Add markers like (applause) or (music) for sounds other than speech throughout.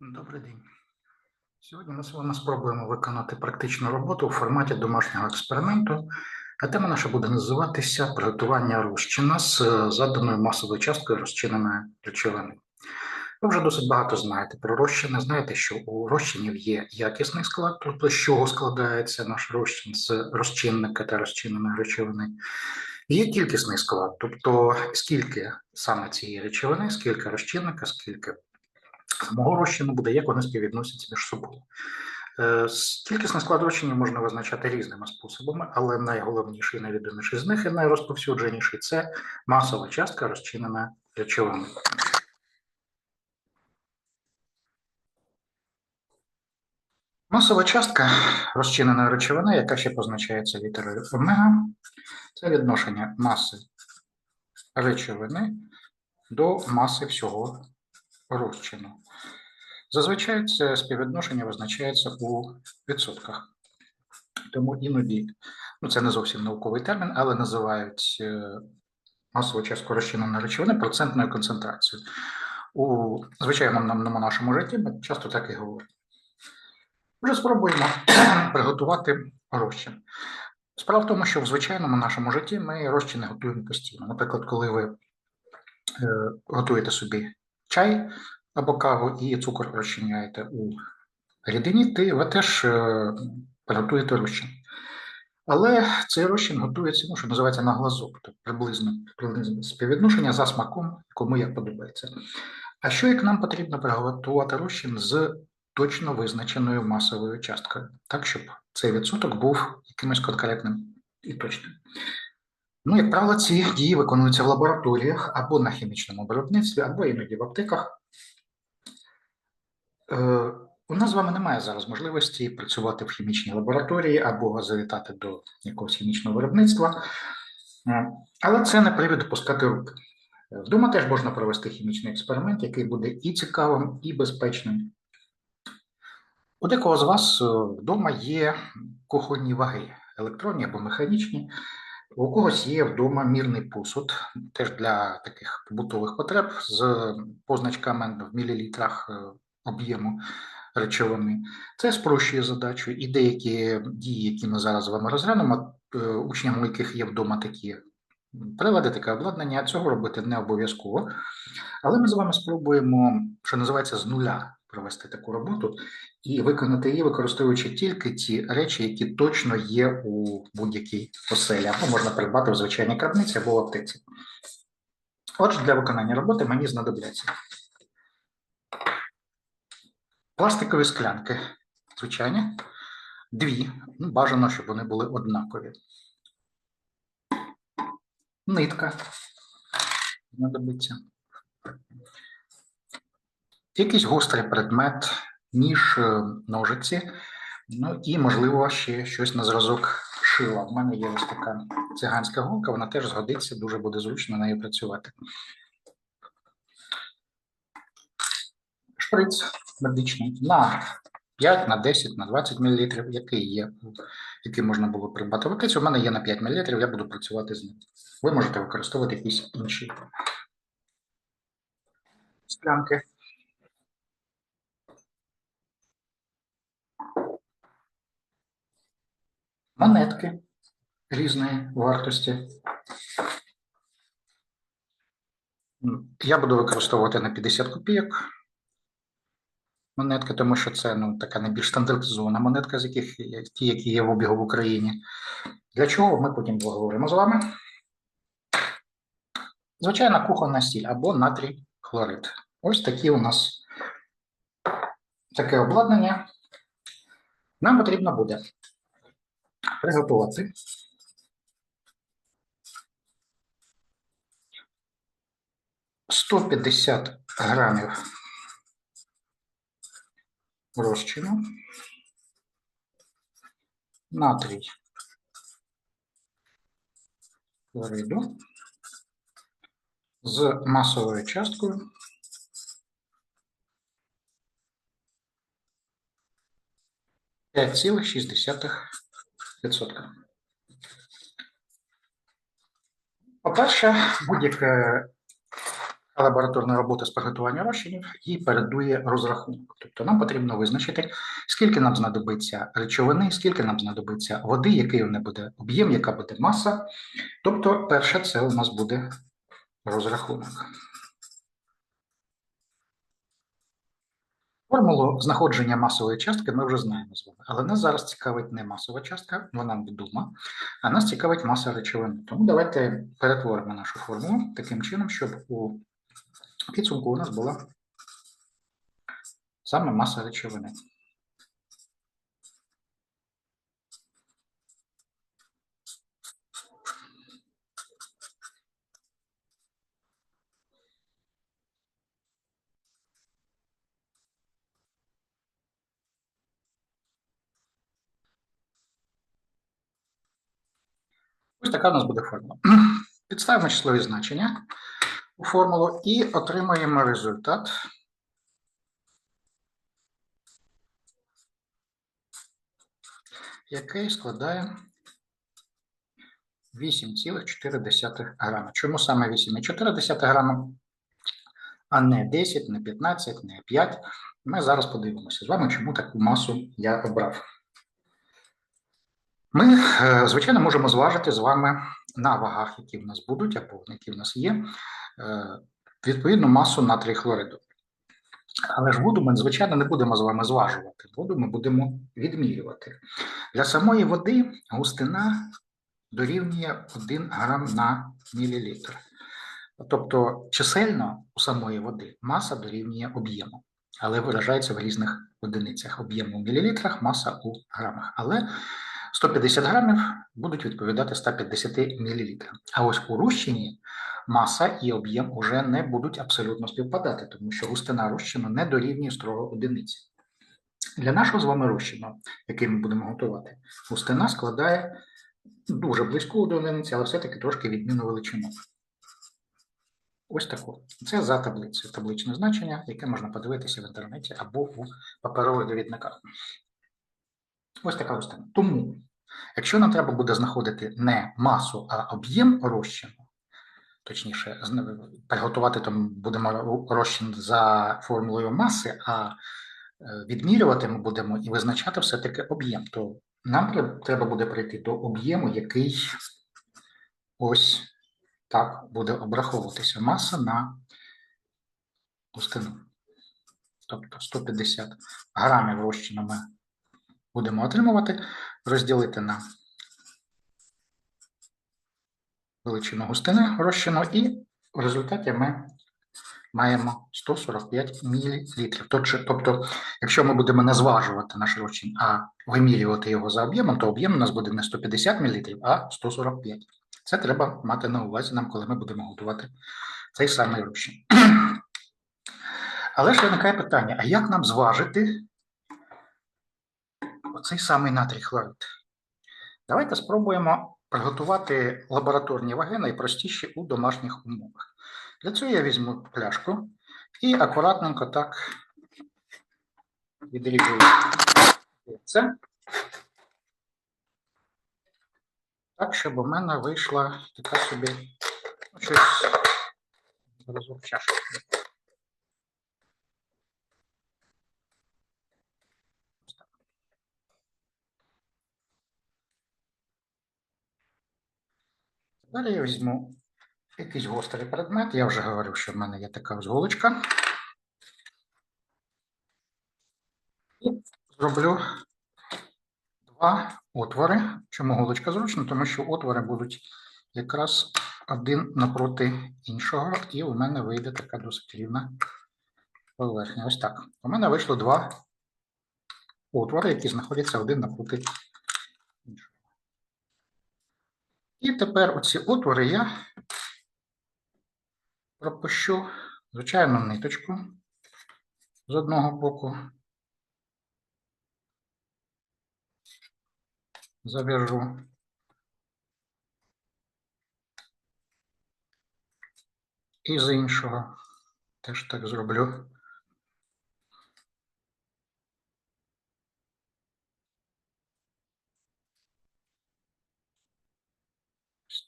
Добрий день. Сьогодні ми з вами спробуємо виконати практичну роботу у форматі домашнього експерименту, а тема наша буде називатися приготування розчина з е, заданою масовою часткою розчиненої речовини. Ви вже досить багато знаєте про розчини. Знаєте, що у розчинів є якісний склад, тобто з чого складається наш розчин з розчинника та розчиненої речовини. Є кількісний склад, тобто скільки саме цієї речовини, скільки розчинника, скільки самого розчину буде, як вони співвідносяться між собою. Е, с- склад розчинів можна визначати різними способами, але найголовніший, найвідоміший з них і найрозповсюдженіший це масова частка розчиненої речовини. Масова частка розчиненої речовини, яка ще позначається літерою омега, це відношення маси речовини до маси всього розчину. Зазвичай це співвідношення визначається у відсотках. Тому іноді, ну це не зовсім науковий термін, але називають е, масову частку розчиненої речовини процентною концентрацією. У звичайному нашому житті ми часто так і говоримо. Вже спробуємо (clears throat) приготувати розчин. Справа в тому, що в звичайному нашому житті ми розчини готуємо постійно. Наприклад, коли ви е, готуєте собі чай або каву і цукор розчиняєте у рідині, ти ви теж е, приготуєте розчин. Але цей розчин готується, ну, що називається на глазок, тобто приблизно, приблизно співвідношення за смаком, кому як подобається. А що як нам потрібно приготувати розчин з точно визначеною масовою часткою, так, щоб цей відсоток був якимось конкретним і точним. Ну, як правило, ці дії виконуються в лабораторіях або на хімічному виробництві, або іноді в аптеках. Е, у нас з вами немає зараз можливості працювати в хімічній лабораторії або завітати до якогось хімічного виробництва, Е, але це не привід опускати руки. Вдома теж можна провести хімічний експеримент, який буде і цікавим, і безпечним. У декого з вас е, вдома є кухонні ваги, електронні або механічні. У когось є вдома мірний посуд, теж для таких побутових потреб з позначками в мілілітрах е, об'єму речовини. Це спрощує задачу, і деякі дії, які ми зараз з вами розглянемо, е, учням, у яких є вдома такі прилади, таке обладнання, цього робити не обов'язково. Але ми з вами спробуємо, що називається, з нуля провести таку роботу і виконати її, використовуючи тільки ті речі, які точно є у будь-якій оселі, або можна придбати в звичайній крабниці або в аптеці. Отже, для виконання роботи мені знадобляться пластикові склянки, звичайні, дві, ну, бажано, щоб вони були однакові. Нитка знадобиться. Якийсь гострий предмет, ніж, е, ножиці, ну і, можливо, ще щось на зразок шила. У мене є ось така циганська голка, вона теж згодиться, дуже буде зручно нею працювати. Шприц медичний на 5, на 10, на 20 мл, який є, який можна було придбати в аптеці. У мене є на 5 мл, я буду працювати з ним. Ви можете використовувати якісь інші склянки. Монетки різної вартості. Я буду використовувати на 50 копійок монетки, тому що це ну, така найбільш стандартизована монетка, з яких ті, які є в обігу в Україні. Для чого ми потім поговоримо з вами? Звичайна кухонна сіль або натрій хлорид. Ось такі у нас таке обладнання. Нам потрібно буде приготувати. Сто п'ятдесят грамів розчину, натрій. Хлориду з масовою часткою. П'ять цілих шість десятих відсотка. По-перше, будь-яке лабораторна робота з приготування розчинів і передує розрахунок. Тобто нам потрібно визначити, скільки нам знадобиться речовини, скільки нам знадобиться води, який у неї буде об'єм, яка буде маса. Тобто, перше, це у нас буде розрахунок. Формулу знаходження масової частки ми вже знаємо з вами, але нас зараз цікавить не масова частка, вона відома, а нас цікавить маса речовини. Тому давайте перетворимо нашу формулу таким чином, щоб у підсумку у нас була саме маса речовини. Така у нас буде формула. Підставимо числові значення у формулу і отримаємо результат. Який складає 8,4 грама. Чому саме 8,4 грама, а не 10, не 15, не 5? Ми зараз подивимося з вами, чому таку масу я обрав. Ми, е, звичайно, можемо зважити з вами на вагах, які в нас будуть, або які в нас є, е, відповідну масу натрій хлориду. Але ж воду ми, звичайно, не будемо з вами зважувати. Воду ми будемо відмірювати. Для самої води густина дорівнює 1 грам на мілілітр. Тобто чисельно у самої води маса дорівнює об'єму, але виражається в різних одиницях. Об'єм у мілілітрах, маса у грамах. Але 150 грамів будуть відповідати 150 мл. А ось у розчині маса і об'єм уже не будуть абсолютно співпадати, тому що густина розчину не дорівнює строго одиниці. Для нашого з вами розчину, який ми будемо готувати, густина складає дуже близьку до одиниці, але все-таки трошки відмінну величину. Ось таку. Це за таблицею, табличне значення, яке можна подивитися в інтернеті або у паперових довідниках. Ось така густина. Тому, якщо нам треба буде знаходити не масу, а об'єм розчину, точніше, приготувати там будемо розчин за формулою маси, а е, відмірювати ми будемо і визначати все-таки об'єм, то нам треба буде прийти до об'єму, який ось так буде обраховуватися маса на густину. Тобто 150 грамів розчину ми будемо отримувати, розділити на величину густини розчину, і в результаті ми маємо 145 мл. Тобто, якщо ми будемо не зважувати наш розчин, а вимірювати його за об'ємом, то об'єм у нас буде не 150 мл, а 145 Це треба мати на увазі нам, коли ми будемо готувати цей самий розчин. (clears throat) Але ж виникає питання: а як нам зважити оцей самий натрій хлорид. Давайте спробуємо приготувати лабораторні ваги найпростіші у домашніх умовах. Для цього я візьму пляшку і акуратненько так відрізую це. Так, щоб у мене вийшла така собі ну, щось зразок чашки. Далі я візьму якийсь гострий предмет. Я вже говорив, що в мене є така ось голочка. І зроблю два отвори. Чому голочка зручна? Тому що отвори будуть якраз один напроти іншого, і у мене вийде така досить рівна поверхня. Ось так. У мене вийшло два отвори, які знаходяться один напроти І тепер оці отвори я пропущу звичайну ниточку з одного боку, зав'яжу. І з іншого теж так зроблю.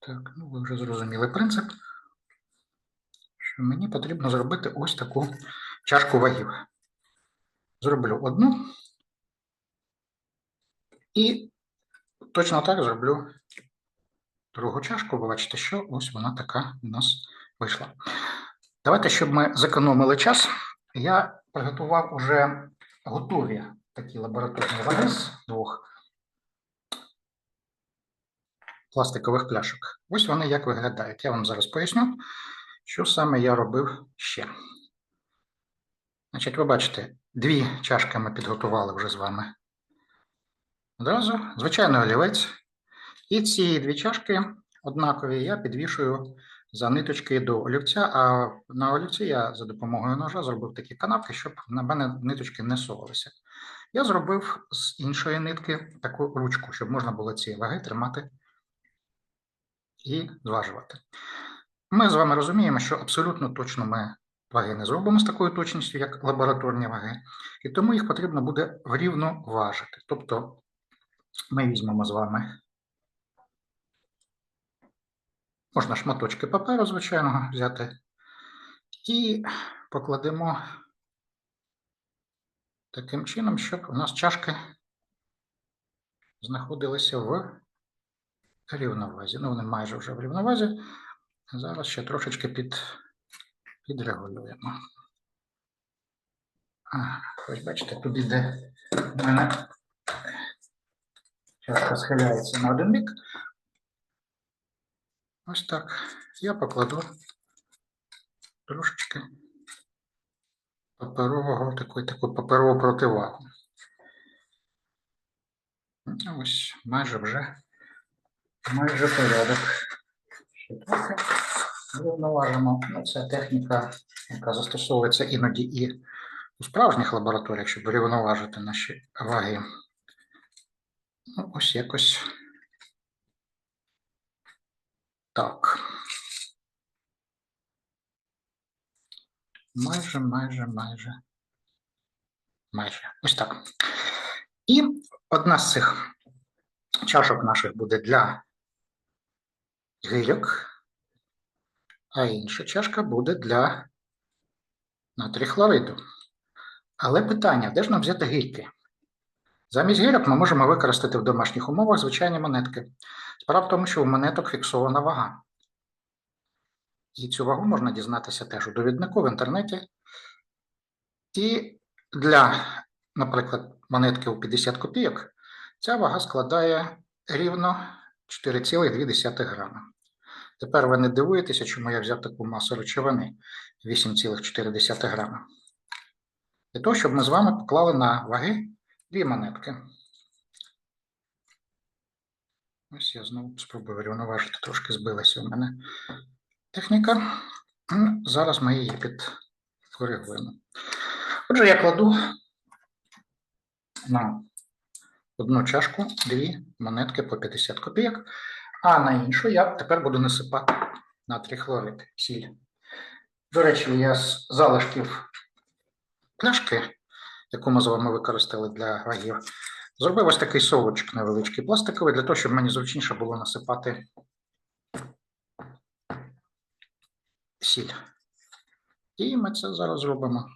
Так, ну ви вже зрозуміли принцип. що мені потрібно зробити ось таку чашку вагів. Зроблю одну. І точно так зроблю другу чашку. Ви бачите, що ось вона така у нас вийшла. Давайте, щоб ми зекономили час, я приготував уже готові такі лабораторні ваги з двох пластикових пляшок. Ось вони як виглядають. Я вам зараз поясню, що саме я робив ще. Значить, ви бачите, дві чашки ми підготували вже з вами. Одразу, звичайно, олівець. І ці дві чашки однакові я підвішую за ниточки до олівця, а на олівці я за допомогою ножа зробив такі канавки, щоб на мене ниточки не совалися. Я зробив з іншої нитки таку ручку, щоб можна було ці ваги тримати і зважувати. Ми з вами розуміємо, що абсолютно точно ми ваги не зробимо з такою точністю, як лабораторні ваги, і тому їх потрібно буде врівно важити. Тобто ми візьмемо з вами можна шматочки паперу звичайного взяти і покладемо таким чином, щоб у нас чашки знаходилися в рівновазі. Ну, вони майже вже в рівновазі. Зараз ще трошечки під, підрегулюємо. А, ось бачите, тут іде в мене чашка схиляється на один бік. Ось так. Я покладу трошечки паперового, таку, таку паперову противагу. Ось майже вже майже порядок. Ще рівноважимо. Це техніка, яка застосовується іноді і у справжніх лабораторіях, щоб рівноважити наші ваги. Ну, ось якось так. Майже, майже, майже. Майже. Ось так. І одна з цих чашок наших буде для гильок, а інша чашка буде для натрій Але питання, де ж нам взяти гільки? Замість гірок ми можемо використати в домашніх умовах звичайні монетки. Справа в тому, що у монеток фіксована вага. І цю вагу можна дізнатися теж у довіднику в інтернеті. І для, наприклад, монетки у 50 копійок ця вага складає рівно 4,2 грама. Тепер ви не дивуєтеся, чому я взяв таку масу речовини 8,4 грама. Для того, щоб ми з вами поклали на ваги Дві монетки. Ось я знову спробую рівноважити, трошки збилася у мене техніка. Зараз ми її підкоригуємо. Отже, я кладу на одну чашку дві монетки по 50 копійок, а на іншу я тепер буду насипати натрій хлорид, сіль. До речі, я з залишків пляшки яку ми з вами використали для вагів, зробив ось такий совочок невеличкий пластиковий, для того, щоб мені зручніше було насипати сіль. І ми це зараз зробимо.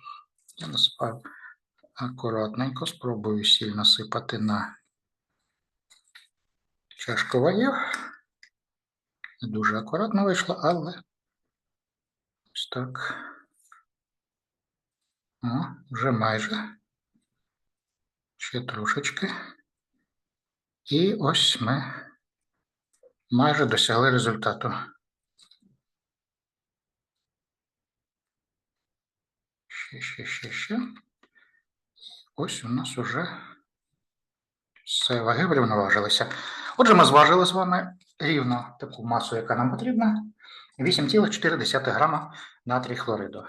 Я насипаю акуратненько, спробую сіль насипати на чашку вагів. Не дуже акуратно вийшло, але ось так. О, вже майже ще трошечки. І ось ми майже досягли результату. Ще, ще, ще, ще. Ось у нас уже все ваги врівноважилися. Отже, ми зважили з вами рівно таку масу, яка нам потрібна. 8,4 грама натрій хлориду.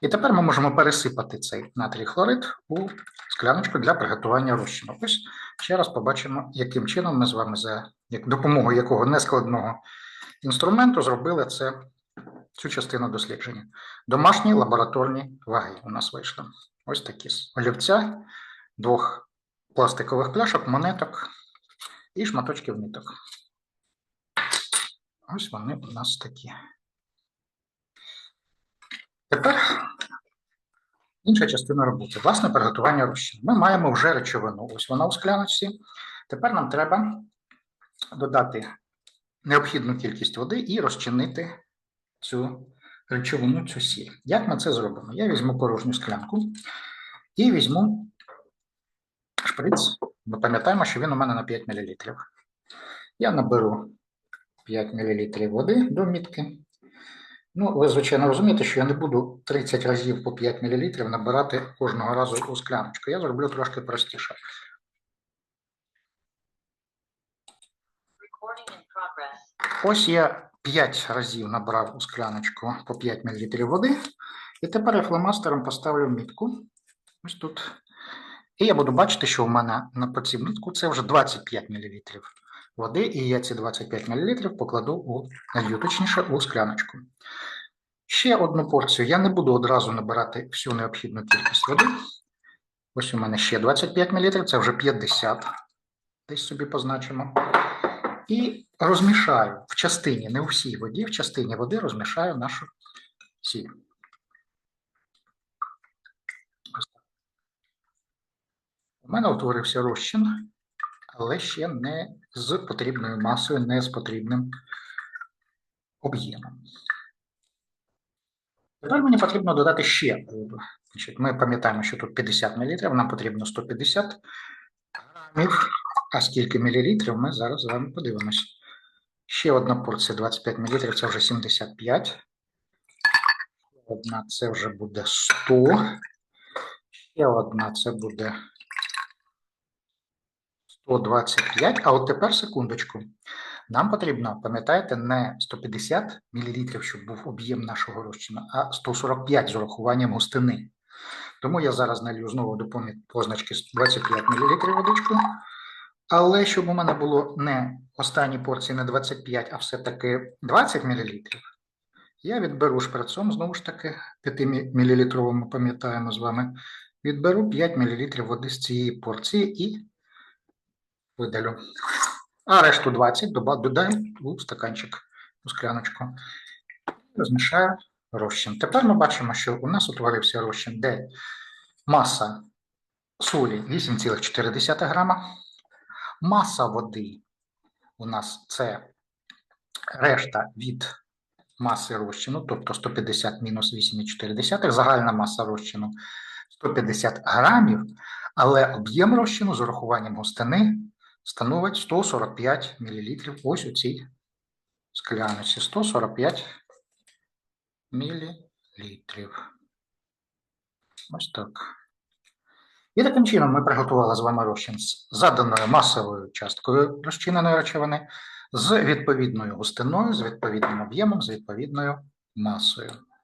І тепер ми можемо пересипати цей натрій хлорид у скляночку для приготування розчину. Ось ще раз побачимо, яким чином ми з вами за допомогою якого нескладного інструменту зробили це, цю частину дослідження. Домашні лабораторні ваги у нас вийшли. Ось такі олівця, двох пластикових пляшок, монеток і шматочків ниток. Ось вони у нас такі. Тепер інша частина роботи. Власне, приготування розчину. Ми маємо вже речовину. Ось вона у скляночці. Тепер нам треба додати необхідну кількість води і розчинити цю речовину, цю сіль. Як ми це зробимо? Я візьму порожню склянку і візьму шприц. Ми пам'ятаємо, що він у мене на 5 мл. Я наберу 5 мл води до мітки. Ну, ви, звичайно, розумієте, що я не буду 30 разів по 5 мл набирати кожного разу у скляночку. Я зроблю трошки простіше. Ось я 5 разів набрав у скляночку по 5 мл води, і тепер я фломастером поставлю мітку. Ось тут. І я буду бачити, що у мене на по цій мітку це вже 25 мл води, і я ці 25 мл покладу у налью, точніше у скляночку. Ще одну порцію. Я не буду одразу набирати всю необхідну кількість води. Ось у мене ще 25 мл, це вже 50. Десь собі позначимо. І розмішаю в частині, не у всій воді, в частині води розмішаю нашу сіль. У мене утворився розчин, але ще не з потрібною масою, не з потрібним об'ємом. Тепер мені потрібно додати ще воду. Ми пам'ятаємо, що тут 50 мл, нам потрібно 150 грамів. А скільки мілілітрів, ми зараз з вами подивимось. Ще одна порція 25 мл, це вже 75. Ще Одна це вже буде 100. Ще одна це буде 125. А от тепер секундочку. Нам потрібно, пам'ятаєте, не 150 мл, щоб був об'єм нашого розчину, а 145 з урахуванням густини. Тому я зараз налью знову до позначки 25 мл водичку. Але щоб у мене було не останні порції не 25, а все-таки 20 мл, я відберу шприцом, знову ж таки, 5 мл ми пам'ятаємо з вами, відберу 5 мл води з цієї порції і видалю. А решту 20 додаю у стаканчик, у скляночку. Розмішаю розчин. Тепер ми бачимо, що у нас утворився розчин, де маса солі 8,4 грама, Маса води у нас це решта від маси розчину, тобто 150 мінус 8,4, загальна маса розчину 150 грамів, але об'єм розчину з урахуванням густини становить 145 мл ось у цій скляночці. 145 мл. Ось так. І таким чином ми приготували з вами розчин з заданою масовою часткою розчиненої речовини, з відповідною густиною, з відповідним об'ємом, з відповідною масою.